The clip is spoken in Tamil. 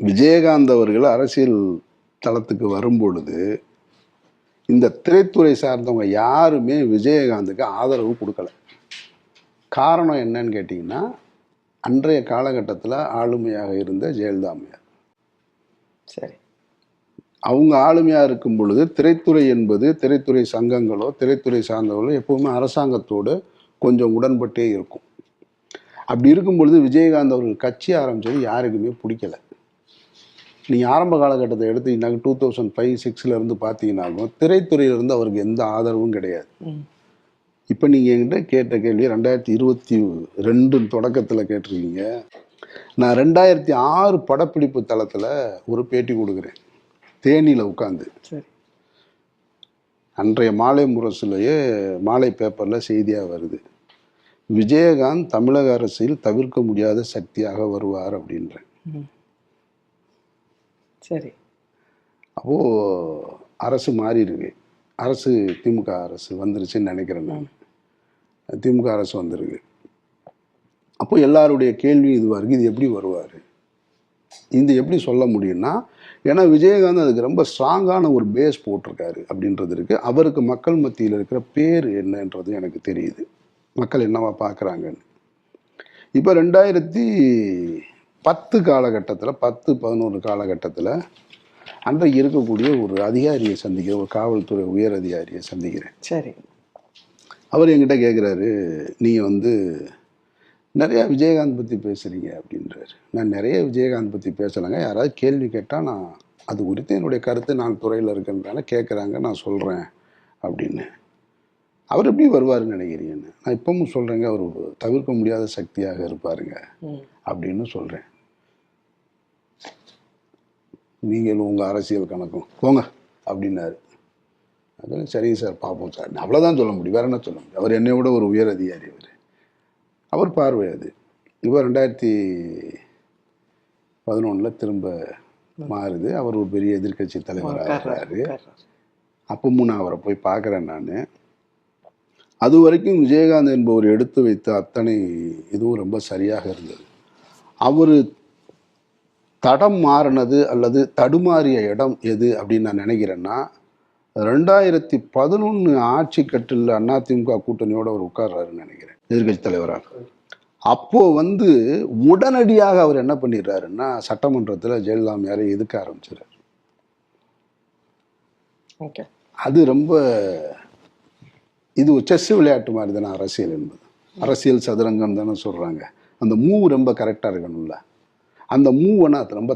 விஜயகாந்த் அவர்கள் அரசியல் தளத்துக்கு வரும்பொழுது இந்த திரைத்துறை சார்ந்தவங்க யாருமே விஜயகாந்துக்கு ஆதரவு கொடுக்கல. காரணம் என்னன்னு கேட்டிங்கன்னா அன்றைய காலகட்டத்தில் ஆளுமையாக இருந்த ஜெயலலிதா அம்மையார். சரி. அவங்க ஆளுமையாக இருக்கும் பொழுது திரைத்துறை என்பது திரைத்துறை சங்கங்களோ திரைத்துறை சார்ந்தவர்களோ எப்பவுமே அரசாங்கத்தோடு கொஞ்சம் உடன்பட்டே இருக்கும். அப்படி இருக்கும் பொழுது விஜயகாந்த் அவர்கள் கட்சி ஆரம்பித்தது யாருக்குமே பிடிக்கல. நீங்கள் ஆரம்ப காலகட்டத்தை எடுத்தீங்கன்னாக்க டூ தௌசண்ட் ஃபைவ் சிக்ஸில் இருந்து பார்த்தீங்கன்னாலும் திரைத்துறையிலிருந்து அவருக்கு எந்த ஆதரவும் கிடையாது. இப்போ நீங்கள் என்கிட்ட கேட்ட கேள்வி ரெண்டாயிரத்தி இருபத்தி ரெண்டு தொடக்கத்தில் கேட்டிருக்கீங்க. நான் ரெண்டாயிரத்தி ஆறு படப்பிடிப்பு தளத்தில் ஒரு பேட்டி கொடுக்குறேன். தேனியில் உட்காந்து அன்றைய மாலை முரசுலையே மாலை பேப்பரில் செய்தியாக வருது. விஜயகாந்த் தமிழக அரசியல் தவிர்க்க முடியாத சக்தியாக வருவார் அப்படின்றேன். சரி. அப்போது அரசு மாறி இருக்கு அரசு திமுக அரசு வந்துருச்சுன்னு நினைக்கிறேன் நான். திமுக அரசு வந்திருக்கு அப்போ எல்லாருடைய கேள்வி இதுவாக இருக்குது இது எப்படி வருவார்? இது எப்படி சொல்ல முடியும்னா ஏன்னா விஜயகாந்த் அதுக்கு ரொம்ப ஸ்ட்ராங்கான ஒரு பேஸ் போட்டிருக்காரு அப்படின்றது இருக்குது அவருக்கு மக்கள் மத்தியில் இருக்கிற பேர் என்னன்றது எனக்கு தெரியுது. மக்கள் என்னவா பார்க்குறாங்கன்னு. இப்போ ரெண்டாயிரத்தி பத்து காலகட்டத்தில் பத்து பதினோரு காலகட்டத்தில் அன்றைக்கு இருக்கக்கூடிய ஒரு அதிகாரியை சந்திக்கிறேன் ஒரு காவல்துறை உயர் அதிகாரியை சந்திக்கிறேன். சரி. அவர் என்கிட்ட கேட்குறாரு நீங்கள் வந்து நிறையா விஜயகாந்த் பற்றி பேசுகிறீங்க அப்படின்றாரு. நான் நிறைய விஜயகாந்த் பற்றி பேசலைங்க. யாராவது கேள்வி கேட்டால் நான் அது குறித்து என்னுடைய கருத்து நான் துறையில் இருக்கிறதுனால கேட்குறாங்க நான் சொல்கிறேன் அப்படின்னு. அவர் எப்படி வருவாருன்னு நினைக்கிறீங்கன்னு? நான் இப்பவும் சொல்கிறேங்க அவர் தவிர்க்க முடியாத சக்தியாக இருப்பாருங்க அப்படின்னு சொல்கிறேன் நீங்கள் உங்கள் அரசியல் கணக்கும். போங்க அப்படின்னாரு. அது சரிங்க சார் பார்ப்போம் சார். அவ்வளோதான் சொல்ல முடியும். வேற என்ன சொல்ல முடியும்? அவர் என்னை விட ஒரு உயர் அதிகாரி அவர் அவர் பார்வை அது. இப்போ ரெண்டாயிரத்தி பதினொன்றில் திரும்ப மாறுது. அவர் ஒரு பெரிய எதிர்க்கட்சி தலைவராக இருக்கிறாரு. அப்பவும் நான் அவரை போய் பார்க்குறேன் நான். அது வரைக்கும் விஜயகாந்த் என்பவர் எடுத்து வைத்த அத்தனை இதுவும் ரொம்ப சரியாக இருந்தது. அவர் தடம் மாறினது அல்லது தடுமாறிய இடம் எது அப்படின்னு நான் நினைக்கிறேன்னா ரெண்டாயிரத்தி பதினொன்று ஆட்சி கட்டில் அதிமுக கூட்டணியோட அவர் உட்கார்றாருன்னு நினைக்கிறேன். எதிர்கட்சி தலைவராக. அப்போ வந்து உடனடியாக அவர் என்ன பண்ணிடுறாருன்னா சட்டமன்றத்தில் ஜெயலலிதா அம்மையாரை எதுக்க ஆரம்பிச்சிடாரு ஓகே. அது ரொம்ப இது செஸ் விளையாட்டு மாதிரி தானே அரசியல் என்பது. அரசியல் சதுரங்கம் தானே சொல்கிறாங்க அந்த மூவ் ரொம்ப கரெக்டாக இருக்கணும்ல. அந்த மூவை நான் ரொம்ப